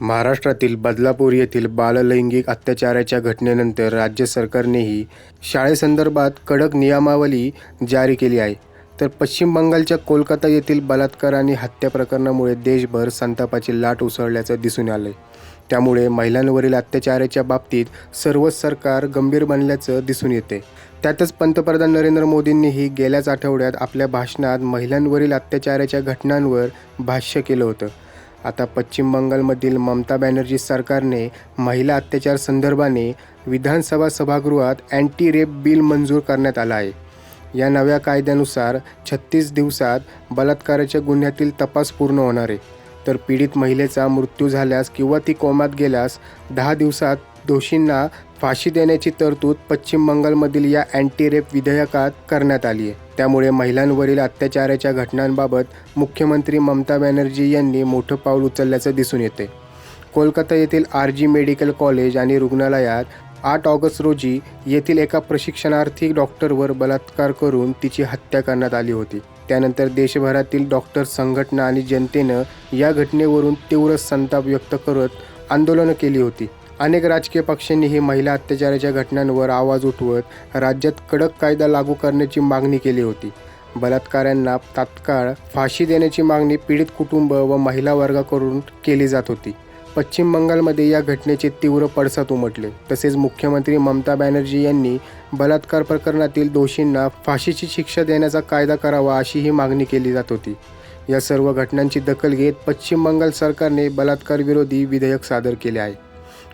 महाराष्ट्रातील बदलापूर येथील बाललैंगिक अत्याचाराच्या घटनेनंतर राज्य सरकारनेही शाळेसंदर्भात कडक नियमावली जारी केली आहे. तर पश्चिम बंगालच्या कोलकाता येथील बलात्कार आणि हत्या प्रकरणामुळे देशभर संतापाची लाट उसळल्याचं दिसून आलं त्यामुळे महिलांवरील अत्याचाराच्या बाबतीत सर्वच सरकार गंभीर बनल्याचं दिसून येते. त्यातच पंतप्रधान नरेंद्र मोदींनीही गेल्याच आठवड्यात आपल्या भाषणात महिलांवरील अत्याचाराच्या घटनांवर भाष्य केलं होतं. आता पश्चिम बंगालमधील ममता बॅनर्जी सरकारने महिला अत्याचार संदर्भाने विधानसभा सभागृहात अँटी रेप बिल मंजूर करण्यात आलं आहे. या नव्या कायद्यानुसार छत्तीस दिवसात बलात्काराच्या गुन्ह्यातील तपास पूर्ण होणार आहे. तर पीडित महिलेचा मृत्यू झाल्यास किंवा ती कोमात गेल्यास दहा दिवसात दोषींना फाशी देण्याची तरतूद पश्चिम बंगालमधील या अँटी रेप विधेयकात करण्यात आली आहे. त्यामुळे महिलांवरील अत्याचाराच्या घटनांबाबत मुख्यमंत्री ममता बॅनर्जी यांनी मोठं पाऊल उचलल्याचं दिसून येते. कोलकाता येथील आर जी मेडिकल कॉलेज आणि रुग्णालयात आठ ऑगस्ट रोजी येथील एका प्रशिक्षणार्थी डॉक्टरवर बलात्कार करून तिची हत्या करण्यात आली होती. त्यानंतर देशभरातील डॉक्टर संघटना आणि जनतेनं या घटनेवरून तीव्र संताप व्यक्त करत आंदोलनं केली होती. अनेक राजकीय पक्षांनीही महिला अत्याचाराच्या घटनांवर आवाज उठवत राज्यात कडक कायदा लागू करण्याची मागणी केली होती. बलात्कारांना तात्काळ फाशी देण्याची मागणी पीडित कुटुंब व महिला वर्गाकडून केली जात होती. पश्चिम बंगालमध्ये या घटनेचे तीव्र पडसाद उमटले. तसेच मुख्यमंत्री ममता बॅनर्जी यांनी बलात्कार प्रकरणातील दोषींना फाशीची शिक्षा देण्याचा कायदा करावा अशीही मागणी केली जात होती. या सर्व घटनांची दखल घेत पश्चिम बंगाल सरकारने बलात्कार विरोधी विधेयक सादर केले आहे.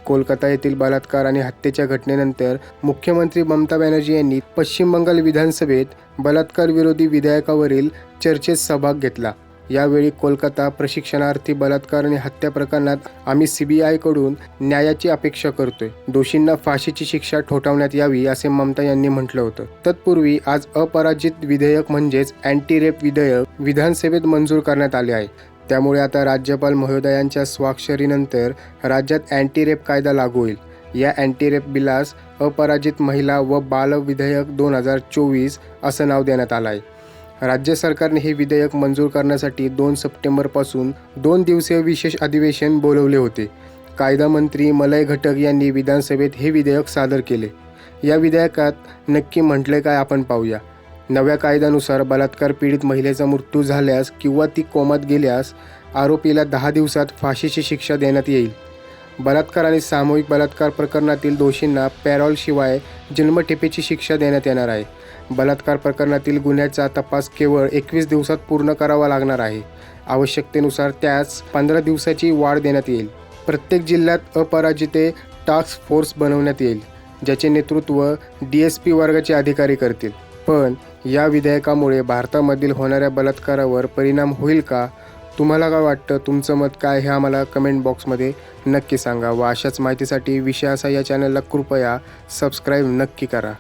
कोलकाता येथील बलात्कार आणि हत्येच्या घटनेनंतर मुख्यमंत्री ममता बॅनर्जी यांनी पश्चिम बंगाल विधानसभेत बलात्कार विरोधी विधेयकावरील चर्चेत सहभाग घेतला. यावेळी कोलकाता प्रशिक्षणार्थी बलात्कार आणि हत्या प्रकरणात आम्ही सी बी आयकडून न्यायाची अपेक्षा करतोय. दोषींना फाशीची शिक्षा ठोठावण्यात यावी असे ममता यांनी म्हटलं होतं. तत्पूर्वी आज अपराजित विधेयक म्हणजेच अँटी रेप विधेयक विधानसभेत मंजूर करण्यात आले आहे. त्यामुळे आता राज्यपाल महोदयांच्या स्वाक्षरीनंतर राज्यात अँटी रेप कायदा लागू होईल. या अँटी रेप बिलास अपराजित महिला व बाल विधेयक दोन हजार चोवीस असं नाव देण्यात आलं आहे राज्य सरकारने हे विधेयक मंजूर करण्यासाठी दोन सप्टेंबरपासून दोन दिवसीय विशेष अधिवेशन बोलवले होते. कायदा मंत्री मलय घटक यांनी विधानसभेत हे विधेयक सादर केले. या विधेयकात नक्की म्हटले काय आपण पाहूया. नव्या कायद्यानुसार बलात्कार पीडित महिलेचा मृत्यू झाल्यास किंवा ती कोमात गेल्यास आरोपीला दहा दिवसात फाशीची शिक्षा देण्यात येईल. बलात्कार आणि सामूहिक बलात्कार प्रकरणातील दोषींना पॅरॉलशिवाय जन्मठेपेची शिक्षा देण्यात येणार आहे. बलात्कार प्रकरणातील गुन्ह्याचा तपास केवळ एकवीस दिवसात पूर्ण करावा लागणार आहे. आवश्यकतेनुसार त्यास पंधरा दिवसाची वाढ देण्यात येईल. प्रत्येक जिल्ह्यात अपराजिते टास्क फोर्स बनवण्यात येईल ज्याचे नेतृत्व डी एस पी वर्गाचे अधिकारी करतील. पण या विधेयकामुळे भारतामधील होणाऱ्या बलात्कारावर परिणाम होईल का? तुम्हाला काय वाटतं? तुमचं मत काय हे आम्हाला कमेंट बॉक्समध्ये नक्की सांगा. व अशाच माहितीसाठी विषयाचा या चॅनलला कृपया सबस्क्राईब नक्की करा.